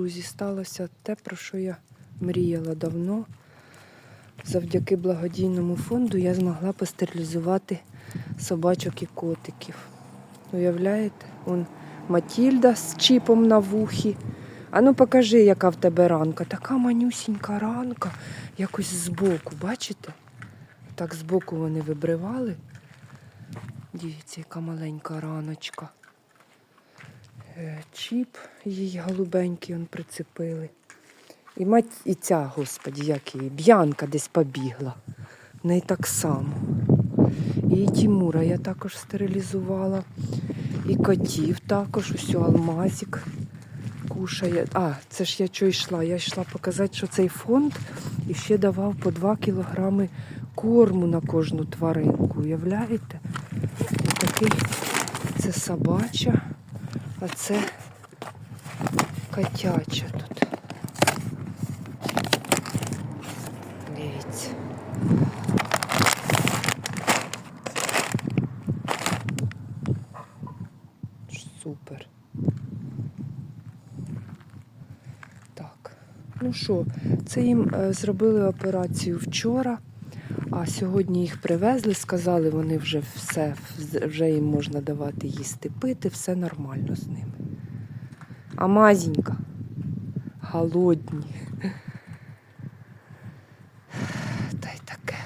друзі, сталося те, про що я мріяла давно. Завдяки благодійному фонду я змогла постерилізувати собачок і котиків. Уявляєте? Он Матільда з чіпом на вухі. Ану покажи, яка в тебе ранка. Така манюсінька ранка, якось збоку, бачите? Так збоку вони вибривали. Дивіться, яка маленька раночка. Е, Чіп їй голубенький он прицепили. І мать і ця, господі, як її, б'янка десь побігла. В неї так само. І Тімура я також стерилізувала. І котів також, ось алмазик кушає. А, це ж я що йшла? Я йшла показати, що цей фонд і ще давав по 2 кілограми корму на кожну тваринку. Уявляєте? Такий це собача, а це котяча тут. Дивіться. Супер. Так. Ну що, це їм е, зробили операцію вчора, а сьогодні їх привезли, сказали, вони вже все, вже їм можна давати їсти, пити, все нормально з ними. А мазінька, голодні. Та й таке.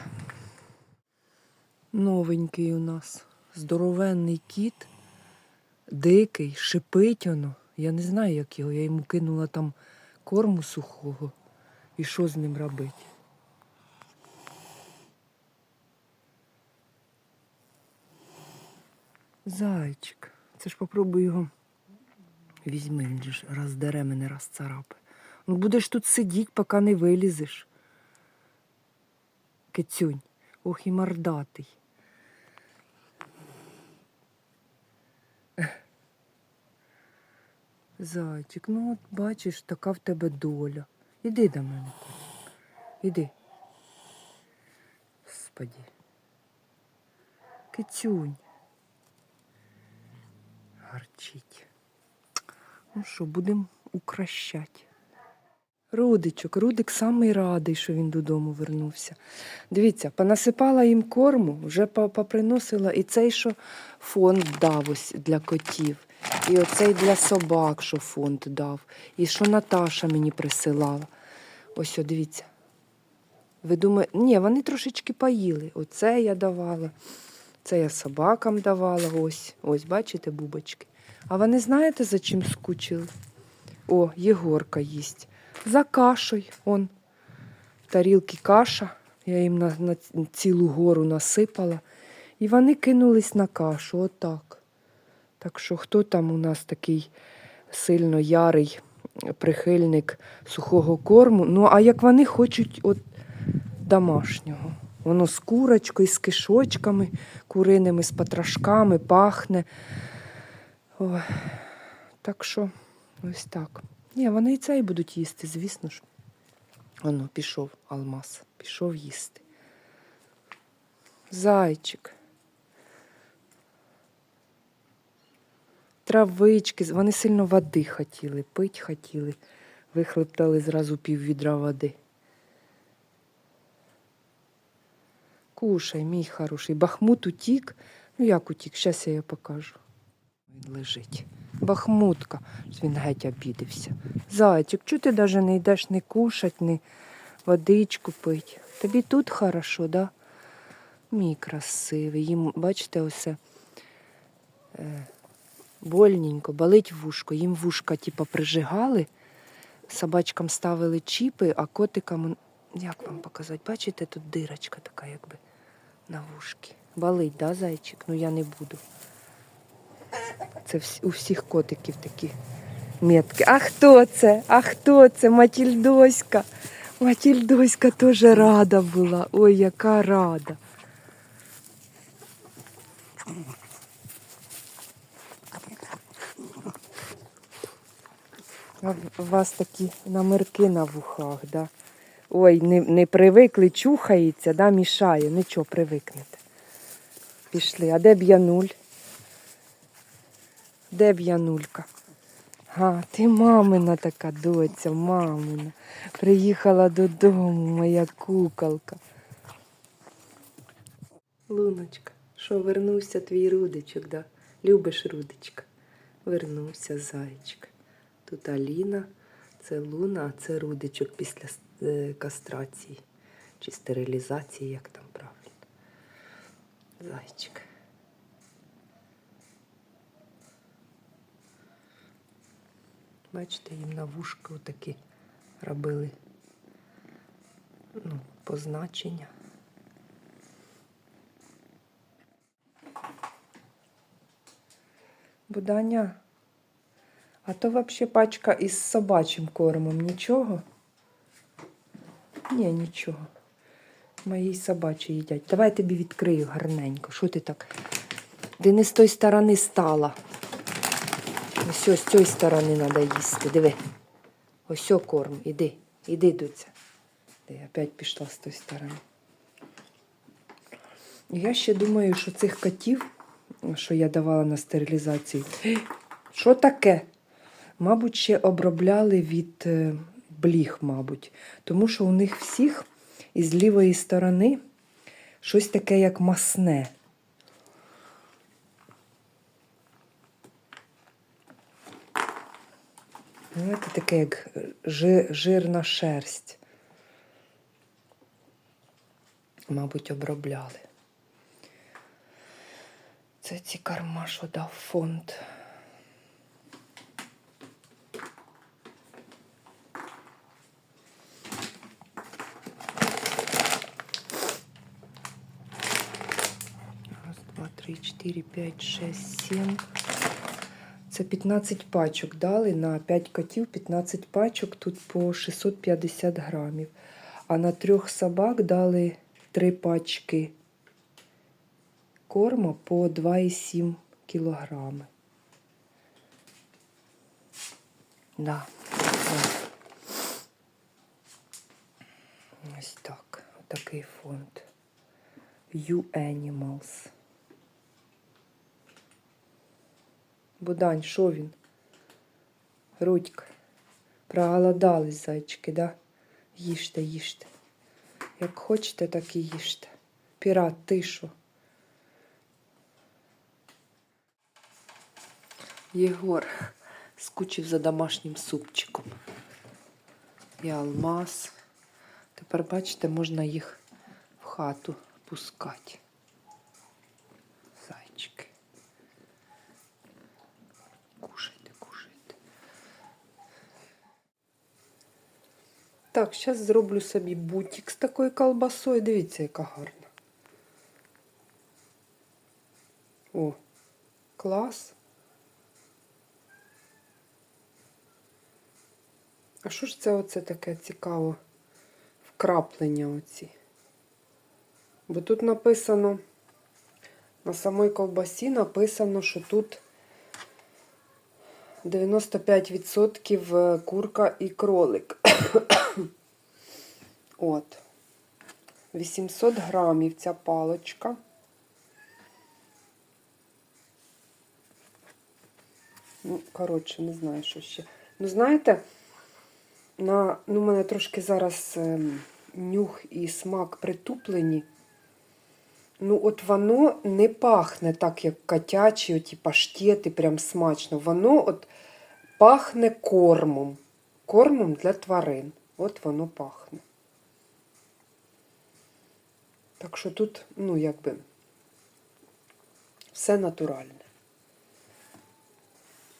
Новенький у нас. Здоровенний кіт, дикий, шипить воно. Я не знаю, як його. Я йому кинула там корму сухого. І що з ним робити? Зайчик. Це ж попробуй його. Візьми, він ж роздере мене, розцарапе. Ну будеш тут сидіти, поки не вилізеш. Кицюнь. Ох і мордатий. Зайчик, ну от бачиш, така в тебе доля. Іди до мене. Іди. Господі. Кицюнь. Гарчить. Ну що, будемо укращати. Рудичок, Рудик самий радий, що він додому вернувся. Дивіться, понасипала їм корму, вже поприносила і цей, що фонд дав ось для котів, і оцей для собак, що фонд дав, і що Наташа мені присилала. Ось, о, дивіться. Ви думаєте, ні, вони трошечки поїли. Оце я давала, це я собакам давала, ось, ось, бачите, бубочки. А вони знаєте, за чим скучили? О, Єгорка їсть. За кашею. Он. Тарілки каша. Я їм на, на цілу гору насипала. І вони кинулись на кашу. Отак. Так що хто там у нас такий сильно ярий прихильник сухого корму? Ну, а як вони хочуть от домашнього. Воно з курочкою, з кишочками куриними, з патрашками, пахне. Ой. Так що ось так. Ні, вони і цей будуть їсти, звісно ж. Воно, пішов алмаз, пішов їсти. Зайчик. Травички, вони сильно води хотіли, пить хотіли. Вихлептали зразу пів відра води. Кушай, мій хороший. Бахмут утік. Ну як утік? Щас я його покажу. Він лежить. Бахмутка. Він геть обідився. Зайчик, чого ти навіть не йдеш не кушать, не водичку пить? Тобі тут хорошо, да? Мій красивий. Їм, бачите, осе е, больненько, болить вушко. Їм вушка, типа, прижигали, собачкам ставили чіпи, а котикам, як вам показати, бачите, тут дирочка така, якби на вушки. Болить, да, зайчик? Ну я не буду. Це у всіх котиків такі метки. А хто це? А хто це? Матільдоська. Матільдоська теж рада була. Ой, яка рада. У вас такі намирки на вухах, да? Ой, не, не привикли, чухається, да, мішає. Нічого, привикнете. Пішли. А де б Януль? Де б Янулька? Га, ти мамина така доця, мамина. Приїхала додому, моя куколка. Луночка, що вернувся твій рудичок, да? Любиш рудичка? Вернувся зайчик. Тут Аліна, це Луна, а це рудичок після е, кастрації чи стерилізації, як там правильно. Зайчик. Бачите, їм на вушку такі робили ну, позначення. Буданя, а то взагалі пачка із собачим кормом. Нічого? Ні, нічого. Мої собачі їдять. Давай я тобі відкрию гарненько. Що ти так? Ти не з тої сторони стала. Ось з цієї сторони треба їсти. Диви. Ось корм. Іди. Іди, дуця. Я опять пішла з тої сторони. Я ще думаю, що цих котів, що я давала на стерилізацію, що таке? Мабуть, ще обробляли від е, бліг, мабуть. Тому що у них всіх із лівої сторони щось таке, як масне. Знаєте, таке, як жирна шерсть. Мабуть, обробляли. Це ці карма, що дав фонд. Раз, два, три, чотири, п'ять, шесть, сім. Це 15 пачок дали на 5 котів 15 пачок, тут по 650 грамів. А на трьох собак дали 3 пачки корма по 2,7 кілограми. Да. Ось так. Такий фонд. U Animals. Будань, що він? Рудька. Проголодались зайчики, да? Їжте, їжте. Як хочете, так і їжте. Пірат, ти? Єгор скучив за домашнім супчиком. І алмаз. Тепер, бачите, можна їх в хату пускати. Так, зараз зроблю собі бутик з такою колбасою. Дивіться, яка гарна. О, клас. А що ж це оце таке цікаво? Вкраплення оці. Бо тут написано, на самій ковбасі написано, що тут 95% курка і кролик. От. 800 грамів ця палочка. Ну, коротше, не знаю, що ще. Ну, знаєте, на, ну, у мене трошки зараз ем, нюх і смак притуплені. Ну, от воно не пахне так, як котячі, оті паштети, прям смачно. Воно от пахне кормом. Кормом для тварин. От воно пахне. Так що тут, ну, якби, все натуральне.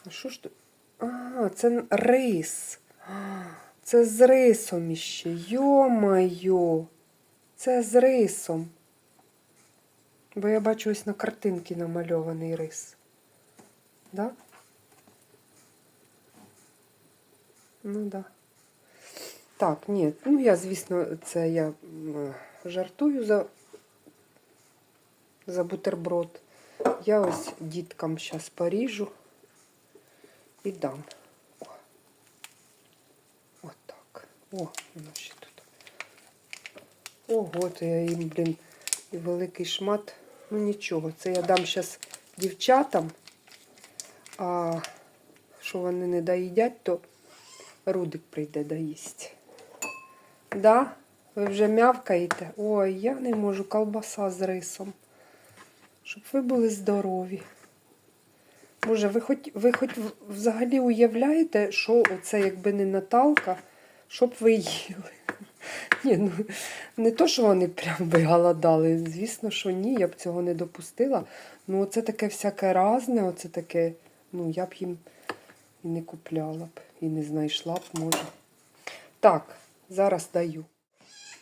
А що ж тут? А, це рис. Це з рисом іще. Йо-майо. Це з рисом. Бо я бачу ось на картинці намальований рис. Да? Ну да. Так, ні, ну я, звісно, це я жартую за, за бутерброд. Я ось діткам зараз поріжу і дам. О. От так. О, воно ще тут. Ого, то я їм, блін, і великий шмат. Ну нічого, це я дам зараз дівчатам. А що вони не доїдять, то Рудик прийде доїсть. Да? Ви вже м'явкаєте? Ой, я не можу колбаса з рисом. Щоб ви були здорові. Може, ви хоч, ви хоч взагалі уявляєте, що оце якби не Наталка, що б ви їли? Ні, ну не то, що вони прям би голодали. Звісно, що ні, я б цього не допустила. Ну, оце таке всяке разне, оце таке, ну, я б їм і не купляла б, і не знайшла б, може. Так, зараз даю.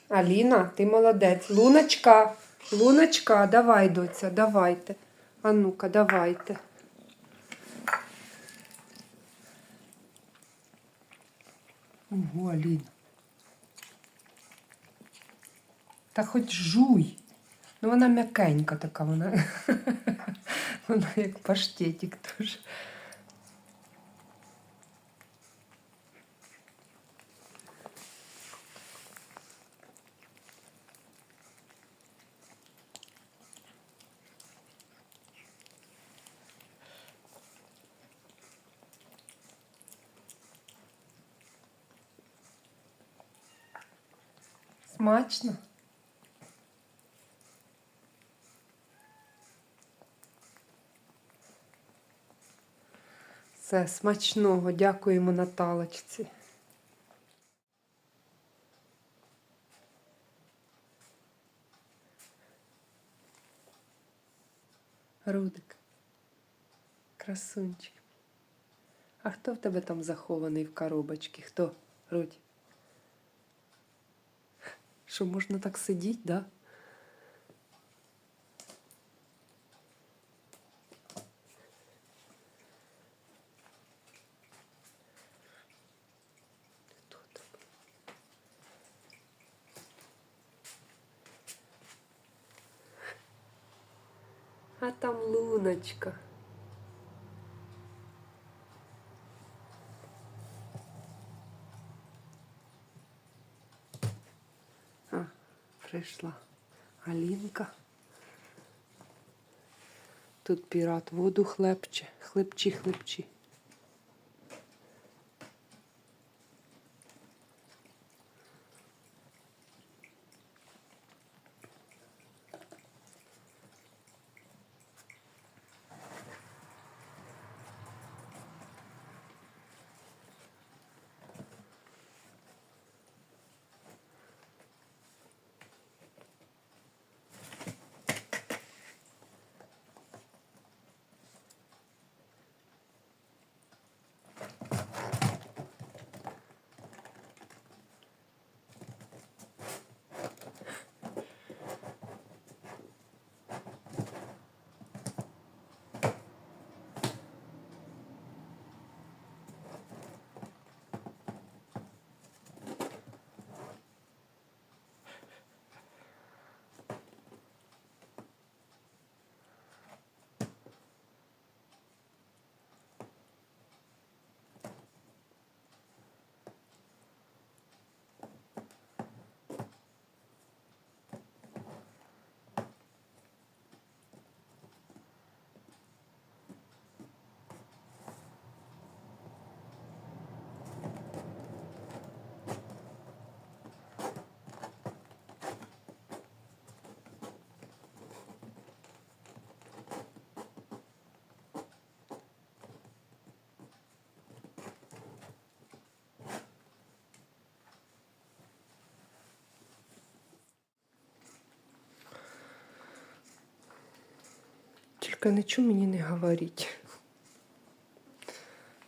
Аліна, ти молодець. Луночка, Луночка, давай, доця, давайте. А ну-ка, давайте. Ого, Аліна. Та хоч жуй. Ну вона м'якенька така, вона, вона як паштетик дуже. Смачно. Все, смачного. Дякуємо Наталочці. Рудик. Красунчик. А хто в тебе там захований в коробочці? Хто? Рудь? Що можна так сидіти, да? Хто там? А там луночка. А, прийшла Алінка. Тут пірат воду хлебче, хлебчі, хлебчі. Тільки нічого мені не говоріть.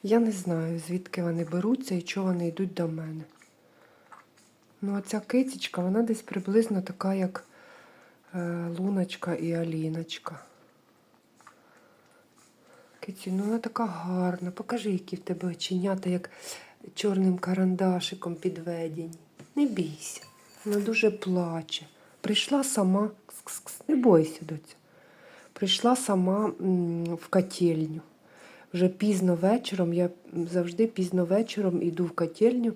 Я не знаю, звідки вони беруться і чого вони йдуть до мене. Ну, а ця кицечка, вона десь приблизно така, як е, Луночка і Аліночка. Киці, ну вона така гарна. Покажи, які в тебе оченята, як чорним карандашиком підведені. Не бійся. Вона дуже плаче. Прийшла сама. Кс-кс-кс. Не бойся, доця. Прийшла сама в котельню. Вже пізно вечором, я завжди пізно вечором іду в котельню.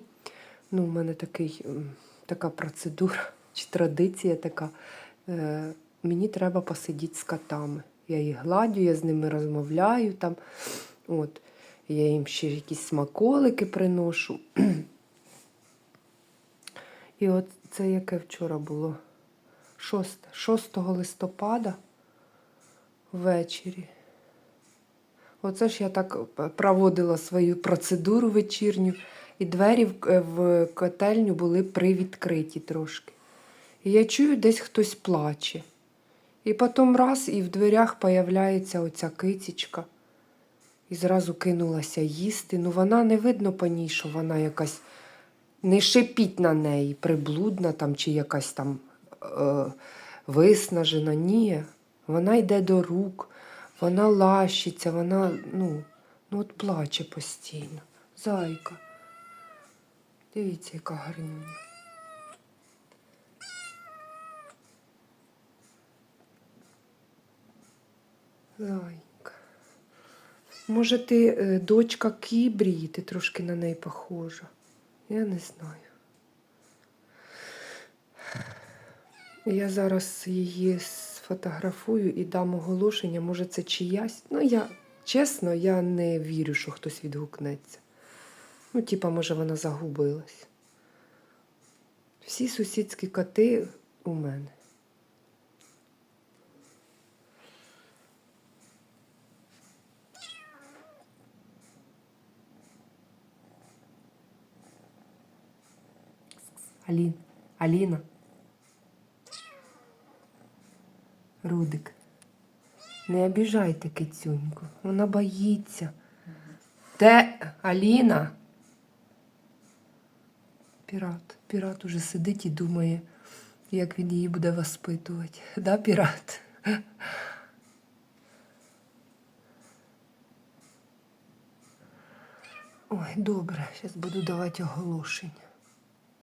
Ну, у мене такий, така процедура чи традиція така. Е, мені треба посидіти з котами. Я їх гладю, я з ними розмовляю там. От. Я їм ще якісь смаколики приношу. І от це яке вчора було? 6, 6 листопада ввечері. Оце ж я так е, проводила свою процедуру вечірню, і двері в, е, в котельню були привідкриті трошки. І я чую, десь хтось плаче. І потім раз, і в дверях появляється оця кицічка. І зразу кинулася їсти. Ну вона не видно по ній, що вона якась не шипіть на неї, приблудна там чи якась там е, виснажена. Ні. Вона йде до рук, вона лащиться, вона ну, ну от плаче постійно. Зайка. Дивіться, яка гарнюня. Зайка. Може, ти е, дочка Кібрії, ти трошки на неї похожа. Я не знаю. Я зараз її сфотографую і дам оголошення, може це чиясь. Ну, я чесно, я не вірю, що хтось відгукнеться. Ну, типа, може, вона загубилась. Всі сусідські коти у мене. Алін, Аліна. Рудик. Не обіжайте кицюньку. Вона боїться. Де Аліна? Пірат. Пірат уже сидить і думає, як він її буде воспитувати. Да, пірат? Ой, добре, зараз буду давати оголошення.